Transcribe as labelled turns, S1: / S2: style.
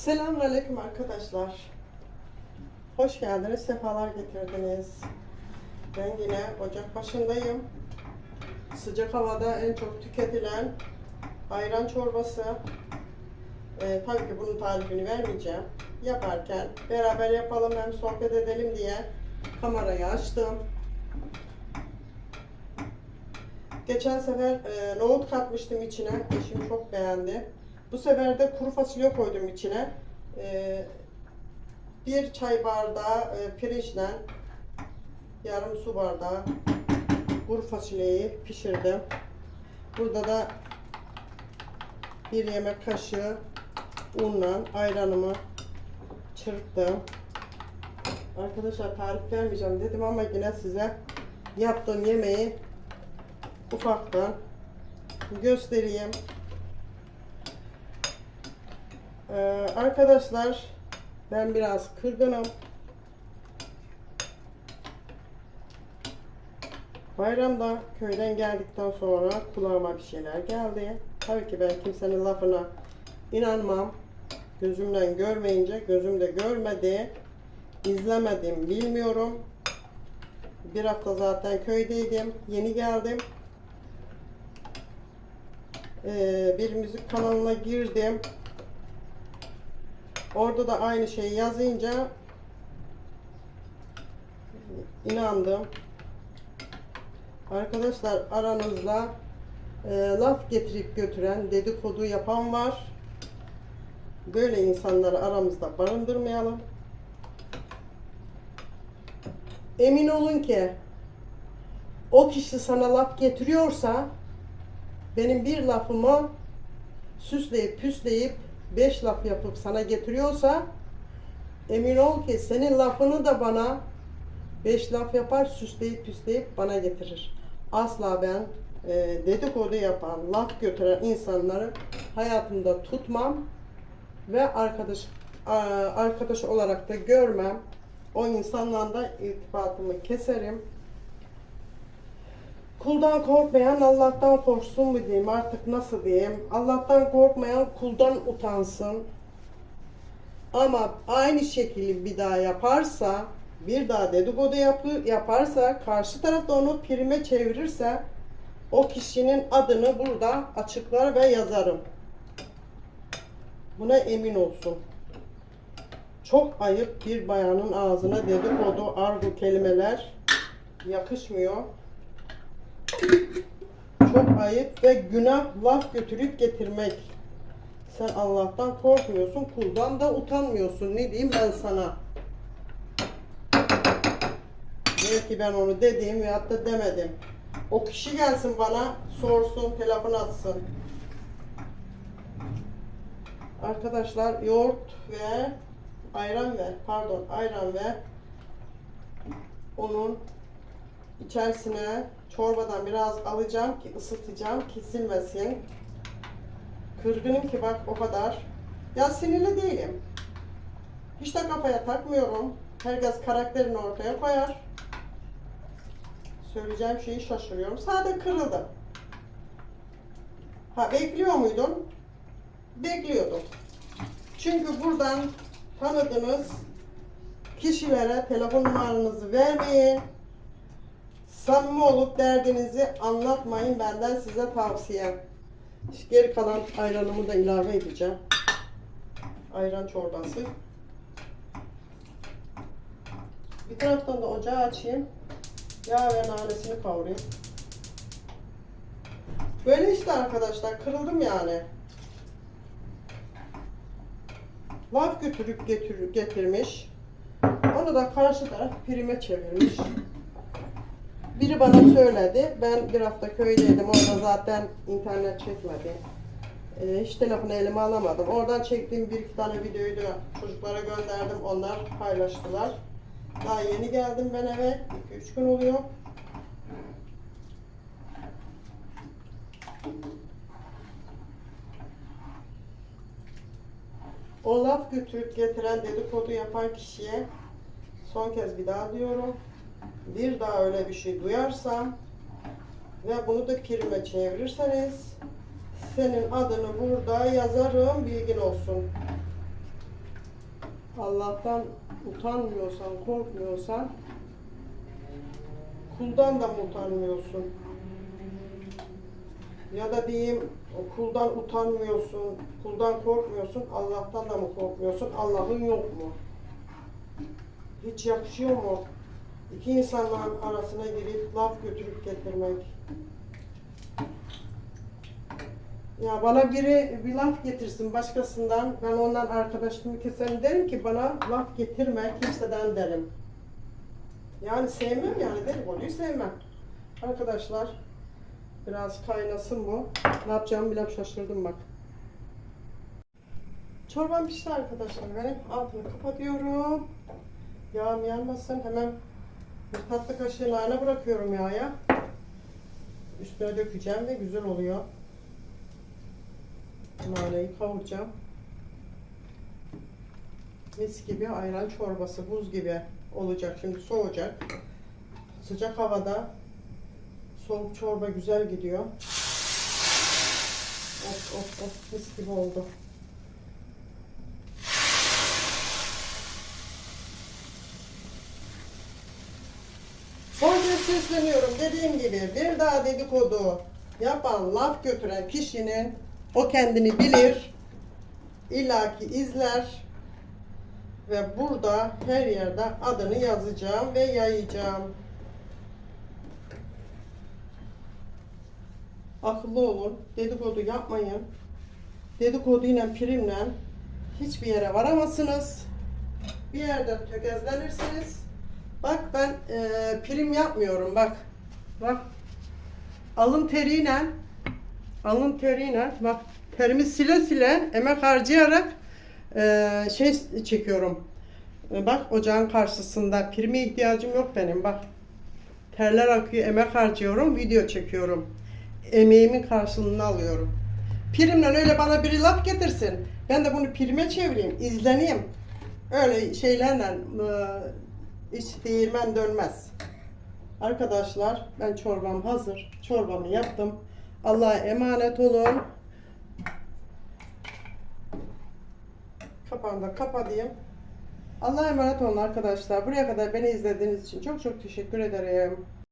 S1: Selamünaleyküm arkadaşlar. Hoş geldiniz, sefalar getirdiniz. Ben yine ocak başındayım. Sıcak havada en çok tüketilen ayran çorbası. Ee, tabii ki bunun tarifini vermeyeceğim. Yaparken beraber yapalım hem sohbet edelim diye kamerayı açtım. Geçen sefer e, nohut katmıştım içine. Eşim çok beğendi. Bu sefer de kuru fasulye koydum içine. E, bir çay bardağı e, pirinçten yarım su bardağı kuru fasulyeyi pişirdim. Burada da bir yemek kaşığı unla ayranımı çırptım. Arkadaşlar tarif vermeyeceğim dedim ama yine size yaptığım yemeği ufaktan göstereyim. Ee, arkadaşlar ben biraz kırgınım. Bayramda köyden geldikten sonra kulağıma bir şeyler geldi. Tabii ki ben kimsenin lafına inanmam. Gözümden görmeyince gözümde görmedi. izlemedim bilmiyorum. Bir hafta zaten köydeydim. Yeni geldim. Ee, bir müzik kanalına girdim. Orada da aynı şeyi yazınca inandım. Arkadaşlar aranızda e, laf getirip götüren, dedikodu yapan var. Böyle insanları aramızda barındırmayalım. Emin olun ki o kişi sana laf getiriyorsa benim bir lafımı süsleyip püsleyip beş laf yapıp sana getiriyorsa emin ol ki senin lafını da bana beş laf yapar süsleyip püsleyip bana getirir. Asla ben e, dedikodu yapan, laf götüren insanları hayatımda tutmam ve arkadaş arkadaş olarak da görmem. O insanla da irtibatımı keserim. Kuldan korkmayan Allah'tan korksun mu diyeyim artık nasıl diyeyim. Allah'tan korkmayan kuldan utansın. Ama aynı şekilde bir daha yaparsa, bir daha dedikodu yapı, yaparsa, karşı taraf da onu prime çevirirse o kişinin adını burada açıklar ve yazarım. Buna emin olsun. Çok ayıp bir bayanın ağzına dedikodu, argo kelimeler yakışmıyor. Çok ayıp ve günah laf götürüp getirmek. Sen Allah'tan korkmuyorsun, kuldan da utanmıyorsun. Ne diyeyim ben sana? Belki ben onu dediğim veyahut da demedim. O kişi gelsin bana sorsun, telefon atsın. Arkadaşlar yoğurt ve ayran ve pardon ayran ve onun içerisine çorbadan biraz alacağım ki ısıtacağım kesilmesin. Kırgınım ki bak o kadar. Ya sinirli değilim. Hiç de kafaya takmıyorum. Herkes karakterini ortaya koyar. Söyleyeceğim şeyi şaşırıyorum. Sadece kırıldım. Ha bekliyor muydun? Bekliyordum. Çünkü buradan tanıdığınız kişilere telefon numaranızı vermeyin. Samimi olup derdinizi anlatmayın benden size tavsiye. Geri kalan ayranımı da ilave edeceğim. Ayran çorbası. Bir taraftan da ocağı açayım. Yağ ve nanesini kavurayım. Böyle işte arkadaşlar kırıldım yani. Laf götürüp getir, getirmiş. Onu da karşı taraf prime çevirmiş. Biri bana söyledi. Ben bir hafta köydeydim. Orada zaten internet çekmedi. Ee, hiç telefonu elime alamadım. Oradan çektiğim bir iki tane videoyu da çocuklara gönderdim. Onlar paylaştılar. Daha yeni geldim ben eve. 2-3 gün oluyor. O laf götürüp getiren dedikodu yapan kişiye son kez bir daha diyorum. Bir daha öyle bir şey duyarsam ve bunu da pirime çevirirseniz senin adını burada yazarım bilgin olsun. Allah'tan utanmıyorsan, korkmuyorsan kuldan da mı utanmıyorsun? Ya da diyeyim kuldan utanmıyorsun, kuldan korkmuyorsun, Allah'tan da mı korkmuyorsun? Allah'ın yok mu? Hiç yakışıyor mu? İki insanların arasına girip laf götürüp getirmek. Ya bana biri bir laf getirsin başkasından, ben ondan arkadaşlığımı keserim derim ki bana laf getirme kimseden derim. Yani sevmem yani dedikoduyu sevmem. Arkadaşlar biraz kaynasın bu. Ne yapacağımı bile şaşırdım bak. Çorbam pişti arkadaşlar benim. Altını kapatıyorum. Yağım yanmasın. Hemen bir tatlı kaşığı nane bırakıyorum yağa. Üstüne dökeceğim ve güzel oluyor. Naneyi kavuracağım. Mis gibi ayran çorbası, buz gibi olacak. Şimdi soğuyacak. Sıcak havada soğuk çorba güzel gidiyor. Of of of mis gibi oldu. Kez sesleniyorum. Dediğim gibi bir daha dedikodu yapan, laf götüren kişinin o kendini bilir, illaki izler ve burada her yerde adını yazacağım ve yayacağım. Akıllı olun, dedikodu yapmayın. Dedikoduyla, primle hiçbir yere varamazsınız. Bir yerde tökezlenirsiniz. Bak ben e, prim yapmıyorum bak. Bak. Alın teriyle alın teriyle bak terimi sile sile emek harcayarak e, şey çekiyorum. E, bak ocağın karşısında prime ihtiyacım yok benim bak. Terler akıyor, emek harcıyorum, video çekiyorum. Emeğimin karşılığını alıyorum. Primle öyle bana biri laf getirsin. Ben de bunu prime çevireyim, izleneyim. Öyle şeylerle e, hiç değirmen dönmez. Arkadaşlar ben çorbam hazır. Çorbamı yaptım. Allah'a emanet olun. Kapağını da kapatayım. Allah'a emanet olun arkadaşlar. Buraya kadar beni izlediğiniz için çok çok teşekkür ederim.